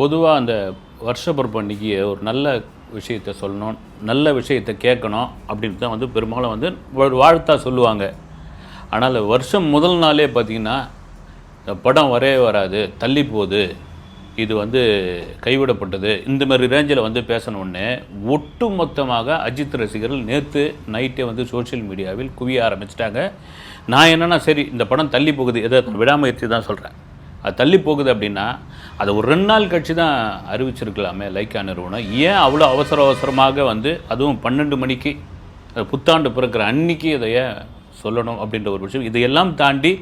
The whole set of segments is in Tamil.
பொதுவாக அந்த வருஷப்பிறப்பு அன்றைக்கி ஒரு நல்ல விஷயத்தை சொல்லணும் நல்ல விஷயத்தை கேட்கணும் அப்படின்னு தான் வந்து பெரும்பாலும் வந்து வாழ்த்தா சொல்லுவாங்க. ஆனால் வருஷம் முதல் நாளே பார்த்தீங்கன்னா இந்த படம் வரவே வராது தள்ளி போகுது. இது வந்து கைவிடப்பட்டது. இந்த மாதிரி ரேஞ்சில் வந்து பேசணுன்னே ஒட்டு மொத்தமாக அஜித் ரசிகர்கள் நேற்று நைட்டே வந்து சோஷியல் மீடியாவில் குவிய ஆரம்பிச்சிட்டாங்க. நான் என்னென்னா சரி இந்த படம் தள்ளி போகுது எதை விடாமுயற்சி தான் சொல்கிறேன் அது தள்ளி போகுது அப்படின்னா அதை ஒரு ரெண்டு நாள் கட்சி தான் அறிவிச்சிருக்கலாமே லைக்கா நிறுவனம். ஏன் அவ்வளோ அவசர அவசரமாக வந்து அதுவும் பன்னெண்டு மணிக்கு புத்தாண்டு பிறக்கிற அன்னைக்கு இதை சொல்லணும் அப்படின்ற ஒரு விஷயம். இதையெல்லாம் தாண்டி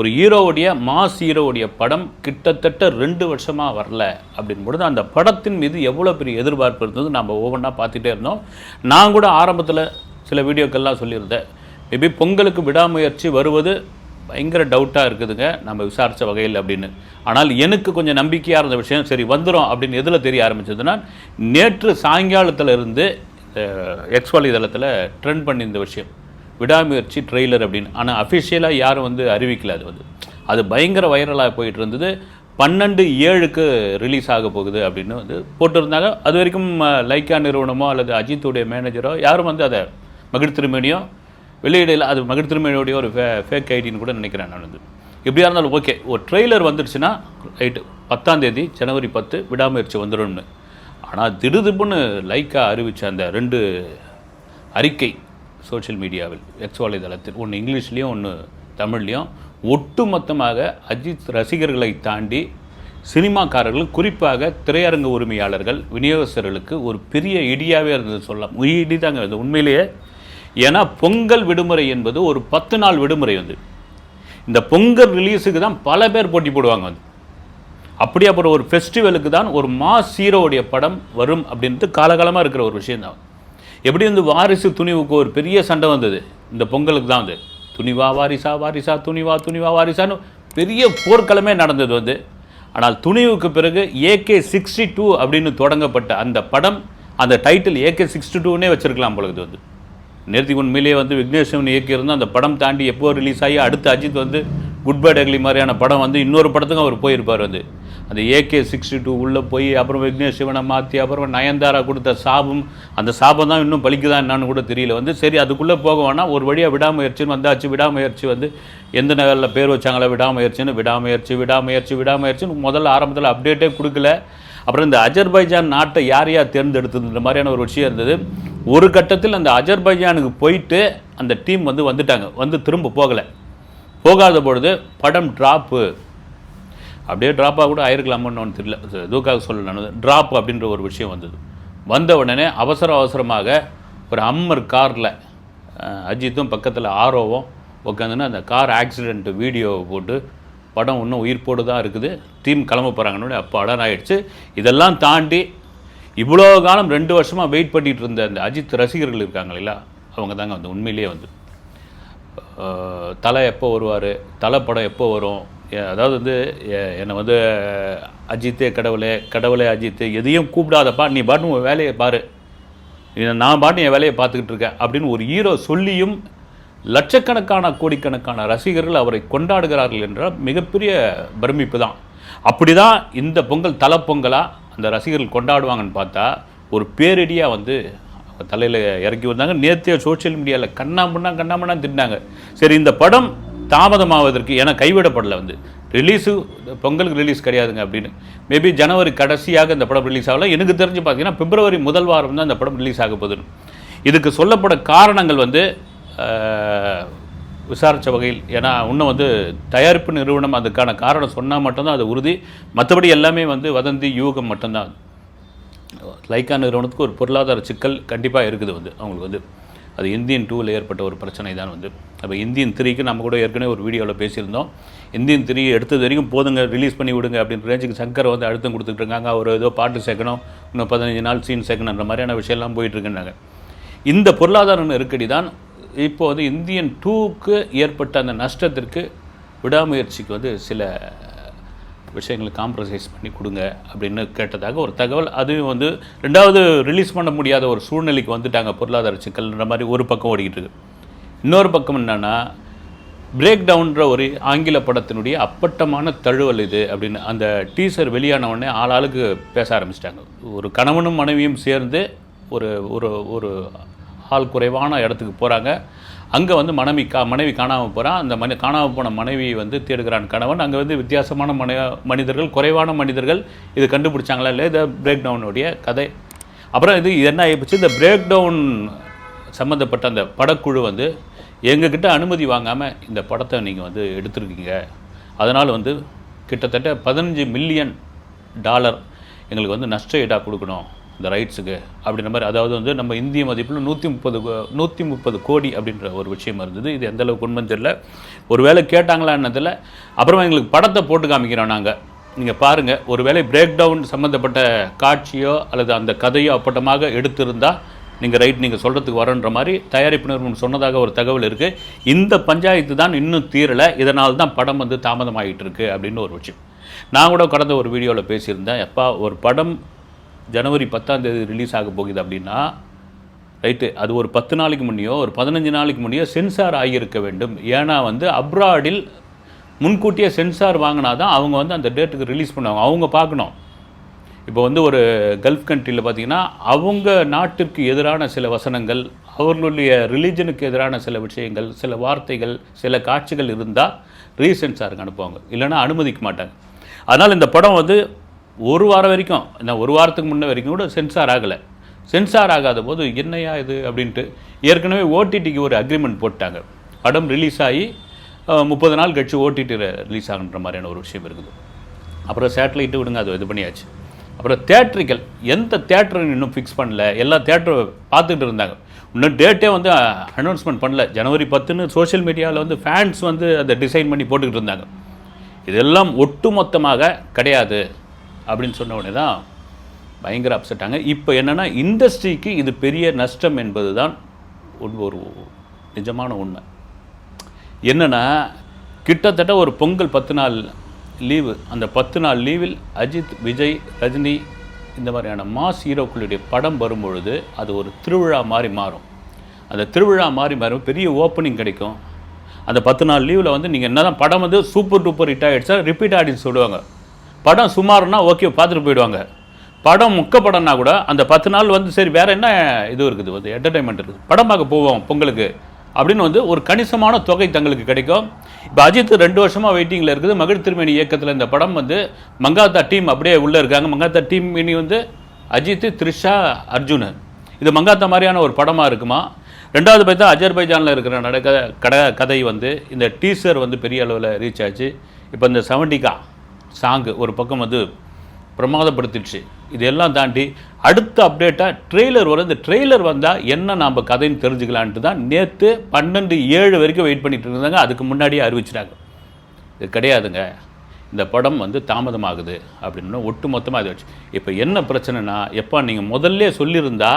ஒரு ஹீரோவுடைய மாஸ் ஹீரோவுடைய படம் கிட்டத்தட்ட ரெண்டு வருஷமாக வரல அப்படின் பொழுது அந்த படத்தின் மீது எவ்வளோ பெரிய எதிர்பார்ப்பு இருந்தது நம்ம ஒவ்வொன்றா பார்த்துட்டே இருந்தோம். நான் கூட ஆரம்பத்தில் சில வீடியோக்கள்லாம் சொல்லியிருந்தேன். மேபி பொங்கலுக்கு விடாமுயற்சி வருவது பயங்கர டவுட்டாக இருக்குதுங்க. நம்ம விசாரித்த வகையில் அப்படின்னு. ஆனால் எனக்கு கொஞ்சம் நம்பிக்கையாக இருந்த விஷயம் சரி வந்துடும் அப்படின்னு எதில் தெரிய ஆரம்பிச்சதுன்னா நேற்று சாயங்காலத்தில் இருந்து எக்ஸ் வலைதளத்தில் ட்ரெண்ட் பண்ணியிருந்த விஷயம். விடாமுயற்சி ட்ரெய்லர் அப்படின்னு. ஆனால் அஃபிஷியலாக யாரும் வந்து அறிவிக்கல அது வந்து. அது பயங்கர வைரலாக போயிட்டு இருந்தது. பன்னெண்டு ஏழுக்கு ரிலீஸ் ஆக போகுது அப்படின்னு வந்து போட்டிருந்தாங்க. அது வரைக்கும் லைக்கா நிறுவனமோ அல்லது அஜித்துடைய மேனேஜரோ யாரும் வந்து அதை மகிழ் திருமணியோ வெளியிடையில் அது மகிழ் ஒரு ஃபே ஃபேக் ஐடின்னு கூட நினைக்கிறேன் நான் வந்து. எப்படியா இருந்தாலும் ஓகே ஒரு ட்ரெய்லர் வந்துடுச்சுன்னா ரைட்டு பத்தாம் தேதி ஜனவரி பத்து விடாமுயற்சி வந்துடும்னு ஆனால் திடுதுப்புன்னு லைக்காக அறிவித்த அந்த ரெண்டு அறிக்கை சோஷியல் மீடியாவில் எக்ஸ் வலைதளத்தில் ஒன்று இங்கிலீஷ்லேயும் ஒன்று தமிழ்லேயும் ஒட்டுமொத்தமாக அஜித் ரசிகர்களை தாண்டி சினிமாக்காரர்கள் குறிப்பாக திரையரங்கு உரிமையாளர்கள் விநியோகஸ்தர்களுக்கு ஒரு பெரிய இடியாகவே இருந்தது சொல்லலாம் இடி தாங்க உண்மையிலேயே ஏன்னா பொங்கல் விடுமுறை என்பது ஒரு பத்து நாள் விடுமுறை வந்து. இந்த பொங்கல் ரிலீஸுக்கு தான் பல பேர் போட்டி போடுவாங்க வந்து. அப்படி அப்புறம் ஒரு ஃபெஸ்டிவலுக்கு தான் ஒரு மாஸ் ஹீரோவுடைய படம் வரும் அப்படின்ட்டு காலகாலமாக இருக்கிற ஒரு விஷயந்தான் எப்படி வந்து வாரிசு துணிவுக்கு ஒரு பெரிய சண்டை வந்தது. இந்த பொங்கலுக்கு தான் வந்து. துணிவா வாரிசா வாரிசா துணிவா துணிவா வாரிசான்னு பெரிய போர்க்களமே நடந்தது வந்து. ஆனால் துணிவுக்கு பிறகு ஏகே சிக்ஸ்டி டூ அப்படின்னு தொடங்கப்பட்ட அந்த படம் அந்த டைட்டில் ஏகே சிக்ஸ்டி டூன்னே வச்சிருக்கலாம் பொழுது வந்து. நேர்த்தி உண்மையிலேயே வந்து விக்னேஷ்வன் இயக்கியிருந்தோம் அந்த படம் தாண்டி எப்போ ரிலீஸ் ஆகி அடுத்து அஜித் வந்து குட் பை டெக்லி மாதிரியான படம் வந்து இன்னொரு படத்துக்கும் அவர் போயிருப்பார் வந்து. அந்த ஏகே சிக்ஸ்டி டூ உள்ளே போய் அப்புறம் விக்னேஷ் சிவனை மாற்றி அப்புறம் நயன்தாரா கொடுத்த சாபம் அந்த சாபம் தான் இன்னும் பலிக்குதா என்னான்னு கூட தெரியல வந்து. சரி அதுக்குள்ளே போக வேணால் ஒரு வழியாக விடாமுயற்சின்னு வந்தாச்சு விடாமுயற்சி வந்து எந்த நகரில் பேர் வச்சாங்களா விடாமுயற்சின்னு விடாமுயற்சி விடாமுயற்சி விடாமுயற்சின்னு முதல்ல ஆரம்பத்தில் அப்டேட்டே கொடுக்கல. அப்புறம் இந்த அஜர்பைஜான் நாட்டை யார் யார் தேர்ந்தெடுத்ததுன்ற மாதிரியான ஒரு விஷயம் இருந்தது. ஒரு கட்டத்தில் அந்த அஜர்பைஜானுக்கு போயிட்டு அந்த டீம் வந்து வந்துட்டாங்க. வந்து திரும்ப போகலை. போகாத பொழுது படம் ட்ராப்பு அப்படியே ட்ராப்பாக கூட ஆயிருக்கலாமோன்னு ஒன்று தெரியல. தூக்காக எதுக்காக ட்ராப் அப்படின்ற ஒரு விஷயம் வந்தது. வந்த உடனே அவசர அவசரமாக ஒரு அம்மர் காரில் அஜித்தும் பக்கத்தில் ஆரோவும் உட்காந்துன்னு அந்த கார் ஆக்சிடெண்ட்டு வீடியோவை போட்டு படம் இன்னும் உயிர்ப்போடு தான் இருக்குது. டீம் கிளம்ப போகிறாங்கன்னு அப்போ அடர் ஆயிடுச்சு. இதெல்லாம் தாண்டி இவ்வளோ காலம் ரெண்டு வருஷமாக வெயிட் பண்ணிகிட்டு இருந்த அந்த அஜித் ரசிகர்கள் இருக்காங்க இல்லையா அவங்க தாங்க வந்து உண்மையிலேயே வந்து. தலை எப்போ வருவார் தலை படம் எப்போ வரும்? அதாவது வந்து என்னை வந்து அஜித்தே கடவுளே கடவுளே அஜித்து எதையும் கூப்பிடாதப்பா நீ பாட்டு உன் வேலையை பாரு. இதை நான் பாட்டு என் வேலையை பார்த்துக்கிட்டு இருக்கேன் அப்படின்னு ஒரு ஹீரோ சொல்லியும் லட்சக்கணக்கான கோடிக்கணக்கான ரசிகர்கள் அவரை கொண்டாடுகிறார்கள் என்றால் மிகப்பெரிய பிரமிப்பு தான் அப்படி தான் இந்த பொங்கல் தலை பொங்கலாக அந்த ரசிகர்கள் கொண்டாடுவாங்கன்னு பார்த்தா ஒரு பேரடியாக வந்து தலையில் இறக்கி வந்தாங்க. நேத்திய சோஷியல் மீடியாவில் கண்ணாமண்ணா கண்ணாமண்ணா தின்னாங்க சரி இந்த படம் தாமதமாவதற்கு ஏன்னா கைவிடப்படலை வந்து. ரிலீஸு பொங்கலுக்கு ரிலீஸ் கிடையாதுங்க அப்படின்னு. மேபி ஜனவரி கடைசியாக இந்த படம் ரிலீஸ் ஆகலை. எனக்கு தெரிஞ்சு பார்த்தீங்கன்னா பிப்ரவரி முதல் வாரம் தான் இந்த படம் ரிலீஸ் ஆக போகுதுன்னு. இதுக்கு சொல்லப்பட காரணங்கள் வந்து விசாரித்த வகையில் ஏன்னா இன்னும் வந்து தயாரிப்பு நிறுவனம் அதுக்கான காரணம் சொன்னால் மட்டும்தான் அது உறுதி. மற்றபடி எல்லாமே வந்து வதந்தி யூகம் மட்டும்தான். லைக்கா நிறுவனத்துக்கு ஒரு பொருளாதார சிக்கல் கண்டிப்பாக இருக்குது வந்து அவங்களுக்கு வந்து. அது இந்தியன் டூவில் ஏற்பட்ட ஒரு பிரச்சனை தான் வந்து. அப்போ இந்தியன் த்ரீக்கு நம்ம கூட ஏற்கனவே ஒரு வீடியோவில் பேசியிருந்தோம். இந்தியன் த்ரீ எடுத்தது வரைக்கும் போதுங்க ரிலீஸ் பண்ணி விடுங்க அப்படின்ற ரேஞ்சுக்கு சங்கர் வந்து அழுத்தம் கொடுத்துட்டு இருக்காங்க. அவர் ஏதோ பாட்டு சேர்க்கணும் இன்னும் பதினஞ்சு நாள் சீன் சேர்க்கணுன்ற மாதிரியான விஷயம்லாம் போயிட்டுருக்குன்றாங்க இந்த பொருளாதார நெருக்கடி தான் இப்போ வந்து இந்தியன் டூக்கு ஏற்பட்ட அந்த நஷ்டத்திற்கு விடாமுயற்சிக்கு வந்து சில விஷயங்களை காம்ப்ரமைஸ் பண்ணி கொடுங்க அப்படின்னு கேட்டதாக ஒரு தகவல். அதுவும் வந்து ரெண்டாவது ரிலீஸ் பண்ண முடியாத ஒரு சூழ்நிலைக்கு வந்துட்டாங்க பொருளாதார சிக்கல்ன்ற மாதிரி ஒரு பக்கம் ஓடிக்கிட்டு இருக்கு. இன்னொரு பக்கம் என்னன்னா பிரேக் டவுன்ற ஒரு ஆங்கில படத்தினுடைய அப்பட்டமான தழுவல் இது அப்படின்னு அந்த டீசர் வெளியான உடனே ஆளாளுக்கு பேச ஆரம்பிச்சிட்டாங்க. ஒரு கணவனும் மனைவியும் சேர்ந்து ஒரு ஒரு ஒரு ஆள் குறைவான இடத்துக்கு போகிறாங்க அங்கே வந்து மனைவி கா மனைவி காணாமல் போகிறான் அந்த மனி காணாமல் போன மனைவி வந்து தேடுகிறான் கணவன். அங்கே வந்து வித்தியாசமான மனி மனிதர்கள் குறைவான மனிதர்கள் இது கண்டுபிடிச்சாங்களா இல்லை இந்த பிரேக் டவுனுடைய கதை. அப்புறம் இது என்ன ஆகிப்போச்சு இந்த பிரேக் டவுன் சம்மந்தப்பட்ட அந்த படக்குழு வந்து எங்ககிட்ட அனுமதி வாங்காமல் இந்த படத்தை நீங்கள் வந்து எடுத்திருக்கீங்க. அதனால் வந்து கிட்டத்தட்ட பதினஞ்சு மில்லியன் டாலர் எங்களுக்கு வந்து நஷ்ட ஈடாக கொடுக்கணும். இந்த ரைட்ஸுக்கு அப்படின்ற மாதிரி அதாவது வந்து நம்ம இந்திய மதிப்பில் நூற்றி முப்பது நூற்றி முப்பது கோடி அப்படின்ற ஒரு விஷயம் இருந்தது. இது எந்த அளவுக்கு உண்மைன்னு தெரியல. ஒருவேளை கேட்டாங்களான்னதில் அப்புறமா எங்களுக்கு படத்தை போட்டு காமிக்கிறோம் நாங்கள் நீங்கள் பாருங்கள் ஒரு வேலை பிரேக் டவுன் சம்மந்தப்பட்ட காட்சியோ அல்லது அந்த கதையோ அப்பட்டமாக எடுத்திருந்தால் நீங்கள் ரைட் நீங்கள் சொல்கிறதுக்கு வரன்ற மாதிரி தயாரிப்பு நிறுவனம் சொன்னதாக ஒரு தகவல் இருக்குது இந்த பஞ்சாயத்து தான் இன்னும் தீரலை. இதனால் தான் படம் வந்து தாமதமாகிட்டு இருக்குது அப்படின்னு ஒரு விஷயம். நான் கூட கடந்த ஒரு வீடியோவில் பேசியிருந்தேன். எப்பா ஒரு படம் ஜனவரி பத்தாம் தேதி ரிலீஸ் ஆக போகுது அப்படின்னா ரைட்டு அது ஒரு பத்து நாளைக்கு முன்னையோ ஒரு பதினஞ்சு நாளைக்கு முன்னையோ சென்சார் ஆகியிருக்க வேண்டும். ஏன்னா வந்து அப்ராடில் முன்கூட்டியே சென்சார் வாங்கினா தான் அவங்க வந்து அந்த டேட்டுக்கு ரிலீஸ் பண்ணுவாங்க. அவங்க பார்க்கணும். இப்போ வந்து ஒரு கல்ஃப் கண்ட்ரியில் பார்த்தீங்கன்னா அவங்க நாட்டிற்கு எதிரான சில வசனங்கள் அவர்களுடைய ரிலீஜனுக்கு எதிரான சில விஷயங்கள் சில வார்த்தைகள் சில காட்சிகள் இருந்தால் ரீசென்சாருக்கு அனுப்புவாங்க. இல்லைன்னா அனுமதிக்க மாட்டாங்க. அதனால் இந்த படம் வந்து ஒரு வாரம் வரைக்கும் நான் ஒரு வாரத்துக்கு முன்னே வரைக்கும் கூட சென்சார் ஆகலை. சென்சார் ஆகாத போது என்னையா இது அப்படின்ட்டு ஏற்கனவே ஓடிடிக்கு ஒரு அக்ரிமெண்ட் போட்டாங்க. படம் ரிலீஸ் ஆகி முப்பது நாள் கழிச்சு ஓடிடி ரிலீஸ் ஆகுன்ற மாதிரியான ஒரு விஷயம் இருக்குது. அப்புறம் சேட்டலைட்டு விடுங்க அது இது பண்ணியாச்சு. அப்புறம் தேட்ரிக்கல் எந்த தேட்டரும் இன்னும் ஃபிக்ஸ் பண்ணல. எல்லா தேட்டரும் பார்த்துட்டு இருந்தாங்க. இன்னும் டேட்டே வந்து அனௌன்ஸ்மெண்ட் பண்ணல. ஜனவரி பத்துன்னு சோஷியல் மீடியாவில் வந்து ஃபேன்ஸ் வந்து அதை டிசைன் பண்ணி போட்டுக்கிட்டு இருந்தாங்க. இதெல்லாம் ஒட்டுமொத்தமாக கிடையாது. அப்படின்னு சொன்ன உடனே தான் பயங்கர அப்செட்டாங்க இப்போ என்னென்னா இண்டஸ்ட்ரிக்கு இது பெரிய நஷ்டம் என்பது தான் ஒரு நிஜமான உண்மை. என்னென்னா கிட்டத்தட்ட ஒரு பொங்கல் பத்து நாள் லீவு அந்த பத்து நாள் லீவில் அஜித் விஜய் ரஜினி இந்த மாதிரியான மாஸ் ஹீரோக்களுடைய படம் வரும்பொழுது அது ஒரு திருவிழா மாதிரி மாறும். அந்த திருவிழா மாதிரி மாறும் பெரிய ஓப்பனிங் கிடைக்கும். அந்த பத்து நாள் லீவில் வந்து நீங்கள் என்ன தான் படம் வந்து சூப்பர் டூப்பர் ஹிட் ஆகிடுச்சா ரிப்பீட் ஆடின்னு சொல்லுவாங்க. படம் சுமார்னா ஓகே பார்த்துட்டு போயிடுவாங்க. படம் முக்க படம்னா கூட அந்த பத்து நாள் வந்து சரி வேறு என்ன இது இருக்குது? வந்து என்டர்டைன்மெண்ட் இருக்குது. படம் பார்க்க போவோம் பொங்கலுக்கு. அப்படின்னு வந்து ஒரு கணிசமான தொகை தங்களுக்கு கிடைக்கும். இப்போ அஜித் ரெண்டு வருஷமாக வெயிட்டிங்கில் இருக்குது. மகிழ் திருமணி இயக்கத்தில் இந்த படம் வந்து மங்காத்தா டீம் அப்படியே உள்ளே இருக்காங்க. மங்காத்தா டீம் இனி வந்து அஜித் த்ரிஷா அர்ஜுன். இது மங்காத்தா மாதிரியான ஒரு படமாக இருக்குமா? ரெண்டாவது பார்த்தா அஜர்பைஜானில் இருக்கிற நடக்க கட கதை வந்து இந்த டீசர் வந்து பெரிய அளவில் ரீச் ஆச்சு. இப்போ இந்த செவன்டிகா சாங்கு ஒரு பக்கம் வந்து பிரமாதப்படுத்திடுச்சு. இதெல்லாம் தாண்டி அடுத்த அப்டேட்டாக ட்ரெய்லர் வரும். இந்த ட்ரெய்லர் வந்தால் என்ன நாம் கதைன்னு தெரிஞ்சுக்கலான்ட்டு தான் நேற்று பன்னெண்டு ஏழு வரைக்கும் வெயிட் பண்ணிகிட்டு இருந்தாங்க. அதுக்கு முன்னாடியே அறிவிச்சிட்டாங்க. இது கிடையாதுங்க. இந்த படம் வந்து தாமதமாகுது அப்படின்னு ஒட்டு மொத்தமாக இது வச்சு. இப்போ என்ன பிரச்சனைனா எப்போ நீங்கள் முதல்ல சொல்லியிருந்தா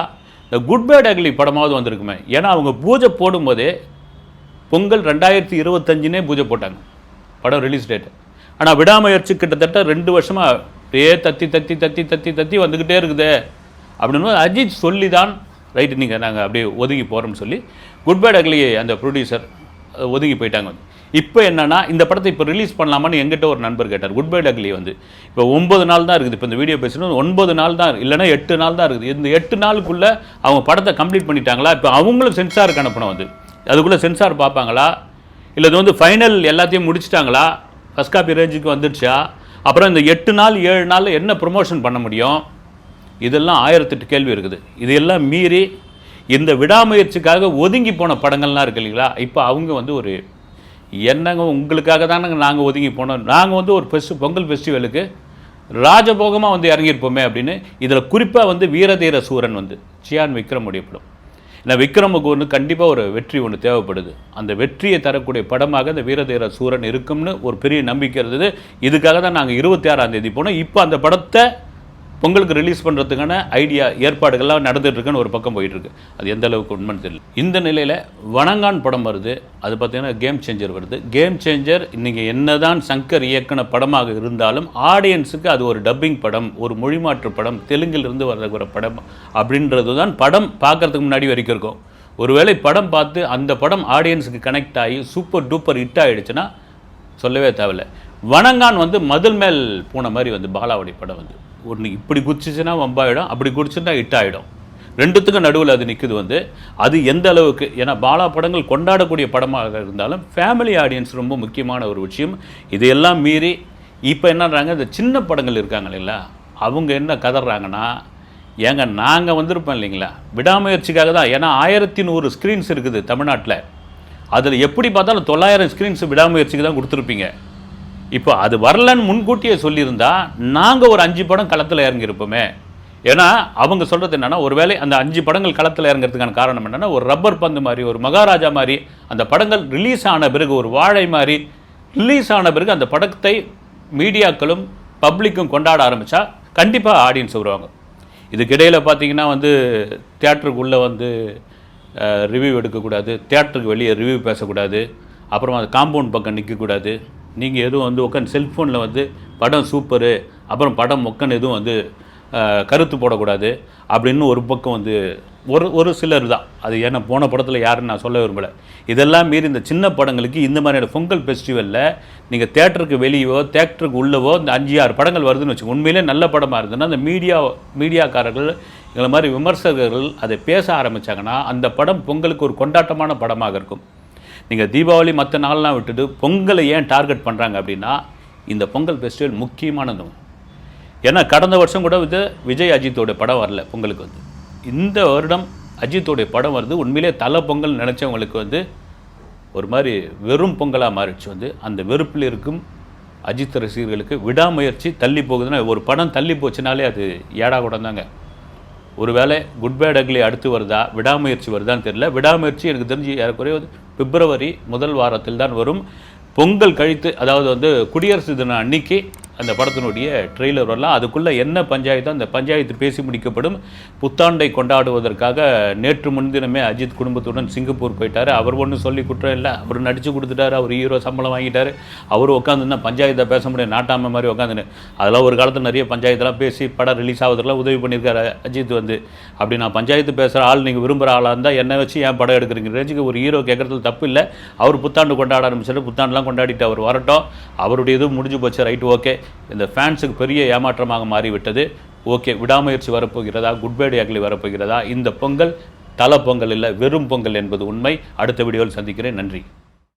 இந்த குட் பேட் அக்லி படமாவது வந்திருக்குமே. ஏன்னா அவங்க பூஜை போடும்போதே பொங்கல் ரெண்டாயிரத்தி இருபத்தஞ்சுனே பூஜை போட்டாங்க. படம் ரிலீஸ் டேட்டு ஆனால் விடாமுயற்சி கிட்டத்தட்ட ரெண்டு வருஷமாக அப்படியே தத்தி தத்தி தத்தி தத்தி தத்தி வந்துக்கிட்டே இருக்குது. அப்படின்னு அஜித் சொல்லி தான் ரைட்டு நீங்கள் நாங்கள் அப்படியே ஒதுங்கி போகிறோம்னு சொல்லி குட் பேட் அக்லி அந்த ப்ரொடியூசர் ஒதுங்கி போயிட்டாங்க. இப்போ என்னென்னா இந்த படத்தை இப்போ ரிலீஸ் பண்ணலாமான்னு எங்கிட்ட ஒரு நண்பர் கேட்டார். குட் பை டக்லி வந்து. இப்போ ஒன்பது நாள் தான் இருக்குது. இப்போ இந்த வீடியோ பேசணும் ஒன்பது நாள் தான் இல்லைன்னா எட்டு நாள் தான் இருக்குது. இந்த எட்டு நாளுக்குள்ளே அவங்க படத்தை கம்ப்ளீட் பண்ணிட்டாங்களா? இப்போ அவங்களும் சென்சாருக்கு அனுப்பணும் வந்து அதுக்குள்ளே சென்சார் பார்ப்பாங்களா? இல்லை இது வந்து ஃபைனல் எல்லாத்தையும் முடிச்சிட்டாங்களா? ஃபஸ்ட் காப்பி ரேஞ்சுக்கு வந்துடுச்சா? அப்புறம் இந்த எட்டு நாள் ஏழு நாள் என்ன ப்ரொமோஷன் பண்ண முடியும்? இதெல்லாம் ஆயிரத்தெட்டு கேள்வி இருக்குது. இதையெல்லாம் மீறி இந்த விடாமுயற்சிக்காக ஒதுங்கி போன படங்கள்லாம் இருக்கு இல்லைங்களா? இப்போ அவங்க வந்து ஒரு என்னங்க உங்களுக்காக தானங்க நாங்கள் ஒதுங்கி போனோம்? நாங்கள் வந்து ஒரு ஃபெஸ்ட் பொங்கல் ஃபெஸ்டிவலுக்கு ராஜபோகமாக வந்து இறங்கியிருப்போமே அப்படின்னு இதில் குறிப்பாக வந்து வீரதீர சூரன் வந்து சியான் விக்ரமுடைய படம். ஏன்னா விக்ரமுக்கு ஒன்று கண்டிப்பாக ஒரு வெற்றி ஒன்று தேவைப்படுது. அந்த வெற்றியை தரக்கூடிய படமாக இந்த வீரதீர சூரன் இருக்கும்னு ஒரு பெரிய நம்பிக்கை இருந்தது. இதுக்காக தான் நாங்கள் இருபத்தி ஆறாம் தேதி போனோம். இப்போ அந்த படத்தை பொங்கலுக்கு ரிலீஸ் பண்ணுறதுக்கான ஐடியா ஏற்பாடுகள்லாம் நடந்துகிட்ருக்குன்னு ஒரு பக்கம் போயிட்டுருக்கு. அது எந்த அளவுக்கு உண்மைன்னு தெரியல. இந்த நிலையில் வணங்கான் படம் வருது. அது பார்த்தீங்கன்னா கேம் சேஞ்சர் வருது. கேம் சேஞ்சர் இன்றைக்கி என்னதான் சங்கர் இயக்குன படமாக இருந்தாலும் ஆடியன்ஸுக்கு அது ஒரு டப்பிங் படம் ஒரு மொழிமாற்று படம் தெலுங்கிலிருந்து வர்ற படம் அப்படின்றது தான் படம் பார்க்கறதுக்கு முன்னாடி வரைக்கும் இருக்கும். ஒருவேளை படம் பார்த்து அந்த படம் ஆடியன்ஸுக்கு கனெக்ட் ஆகி சூப்பர் டூப்பர் ஹிட் ஆகிடுச்சுன்னா சொல்லவே தேவையில்ல. வணங்கான் வந்து மதில் மேல் போன மாதிரி வந்து பாலாவடி படம் வந்து. ஒன்று இப்படி குதிச்சுச்சுன்னா வம்பாயிடும் அப்படி குடிச்சுன்னா ஹிட் ஆகிடும் ரெண்டுத்துக்கும் நடுவில் அது நிற்குது வந்து. அது எந்த அளவுக்கு ஏன்னா பாலா படங்கள் கொண்டாடக்கூடிய படமாக இருந்தாலும் ஃபேமிலி ஆடியன்ஸ் ரொம்ப முக்கியமான ஒரு விஷயம். இதையெல்லாம் மீறி இப்போ என்னன்றாங்க இந்த சின்ன படங்கள் இருக்காங்க இல்லைங்களா? அவங்க என்ன கதறாங்கன்னா ஏங்க நாங்கள் வந்திருப்போம் இல்லைங்களா? விடாமுயற்சிக்காக தான். ஏன்னா ஆயிரத்தி நூறு ஸ்க்ரீன்ஸ் இருக்குது தமிழ்நாட்டில். அதில் எப்படி பார்த்தாலும் தொள்ளாயிரம் ஸ்க்ரீன்ஸ் விடாமுயற்சிக்கு தான் கொடுத்துருப்பீங்க. இப்போ அது வரலன்னு முன்கூட்டியே சொல்லியிருந்தா நாங்கள் ஒரு அஞ்சு படம் களத்தில் இறங்கியிருப்போமே. ஏன்னா அவங்க சொல்கிறது என்னென்னா ஒருவேளை அந்த அஞ்சு படங்கள் களத்தில் இறங்குறதுக்கான காரணம் என்னென்னா ஒரு ரப்பர் பந்து மாதிரி ஒரு மகாராஜா மாதிரி அந்த படங்கள் ரிலீஸ் ஆன பிறகு ஒரு வாழை மாதிரி ரிலீஸ் ஆன பிறகு அந்த படத்தை மீடியாக்களும் பப்ளிக்கும் கொண்டாட ஆரம்பித்தா கண்டிப்பாக ஆடியன்ஸ் வருவாங்க. இதுக்கிடையில் பார்த்தீங்கன்னா வந்து தியேட்டருக்குள்ளே வந்து ரிவ்யூ எடுக்கக்கூடாது தேட்டருக்கு வெளியே ரிவ்யூ பேசக்கூடாது அப்புறம் அது காம்பவுண்ட் பக்கம் நிற்கக்கூடாது நீங்கள் எதுவும் வந்து உட்காந்து செல்ஃபோனில் வந்து படம் சூப்பரு அப்புறம் படம் மொக்கன் எதுவும் வந்து கருத்து போடக்கூடாது அப்படின்னு ஒரு பக்கம் வந்து ஒரு ஒரு சிலர் தான். அது ஏன்னா போன படத்தில் யாருன்னு நான் சொல்ல விரும்பலை. இதெல்லாம் மீறி இந்த சின்ன படங்களுக்கு இந்த மாதிரியான பொங்கல் ஃபெஸ்டிவலில் நீங்கள் தேட்டருக்கு வெளியவோ தேட்டருக்கு உள்ளவோ இந்த அஞ்சு ஆறு படங்கள் வருதுன்னு வச்சுக்கோங்க உண்மையிலே நல்ல படமாக இருந்ததுன்னா அந்த மீடியா மீடியாக்காரர்கள் எங்களை மாதிரி விமர்சகர்கள் அதை பேச ஆரம்பித்தாங்கன்னா அந்த படம் பொங்கலுக்கு ஒரு கொண்டாட்டமான படமாக இருக்கும். நீங்கள் தீபாவளி மற்ற நாள்லாம் விட்டுட்டு பொங்கலை ஏன் டார்கெட் பண்ணுறாங்க அப்படின்னா இந்த பொங்கல் ஃபெஸ்டிவல் முக்கியமானதும் ஏன்னா கடந்த வருஷம் கூட வந்து விஜய் அஜித்தோட படம் வரல பொங்கலுக்கு வந்து. இந்த வருடம் அஜித்தோடைய படம் வருது. உண்மையிலே தலை பொங்கல் நினச்சவங்களுக்கு வந்து ஒரு மாதிரி வெறும் பொங்கலாக மாறிடுச்சு வந்து. அந்த வெறுப்பில் இருக்கும் அஜித் ரசிகர்களுக்கு விடாமுயற்சி தள்ளி போகுதுன்னா ஒரு படம் தள்ளி போச்சுனாலே அது ஏடா கூட தாங்க ஒருவேளை குட் பேட் அக்லி அடுத்து வருதா விடாமுயற்சி வருதான்னு தெரியல. விடாமுயற்சி எனக்கு தெரிஞ்சு ஏறக்குறைய பிப்ரவரி முதல் வாரத்தில் தான் வரும். பொங்கல் கழித்து அதாவது வந்து குடியரசு தினம் அன்னைக்கு அந்த படத்தினுடைய ட்ரெய்லர் வரலாம். அதுக்குள்ளே என்ன பஞ்சாயத்தோ அந்த பஞ்சாயத்து பேசி முடிக்கப்படும். புத்தாண்டை கொண்டாடுவதற்காக நேற்று முன்தினமே அஜித் குடும்பத்துடன் சிங்கப்பூர் போயிட்டார். அவர் ஒன்றும் சொல்லி குற்றம் இல்லை. அவர் நடித்து கொடுத்துட்டார். அவர் ஹீரோ சம்பளம் வாங்கிட்டார். அவர் உட்காந்துருந்தா பஞ்சாயத்தை பேச முடியும் நாட்டாமை மாதிரி உட்காந்துன்னு அதெல்லாம் ஒரு காலத்தில் நிறைய பஞ்சாயத்தெலாம் பேசி படம் ரிலீஸ் ஆகுறதுலாம் உதவி பண்ணியிருக்காரு அஜித் வந்து. அப்படி நான் பஞ்சாயத்து பேசுகிற ஆள் நீங்கள் விரும்புகிற ஆளாக இருந்தால் என்னை வச்சு ஏன் படம் எடுக்கிறீங்க? ரேஞ்சுக்கு ஒரு ஹீரோ கேட்குறதுல தப்பு இல்லை. அவர் புத்தாண்டு கொண்டாட ஆரம்பிச்சிட்டு புத்தாண்டுலாம் கொண்டாடிட்டு அவர் வரட்டும். அவருடைய இது முடிஞ்சு போச்சு. Right okay. இந்த ஃபேன்ஸுக்கு பெரிய ஏமாற்றமாக மாறிவிட்டது. ஓகே விடாமுயற்சி வரப்போகிறதா? குட் பை அக்லி வரப்போகிறதா? இந்த பொங்கல் தல பொங்கல் இல்லை வெறும் பொங்கல் என்பது உண்மை. அடுத்த வீடியோவில் சந்திக்கிறேன். நன்றி.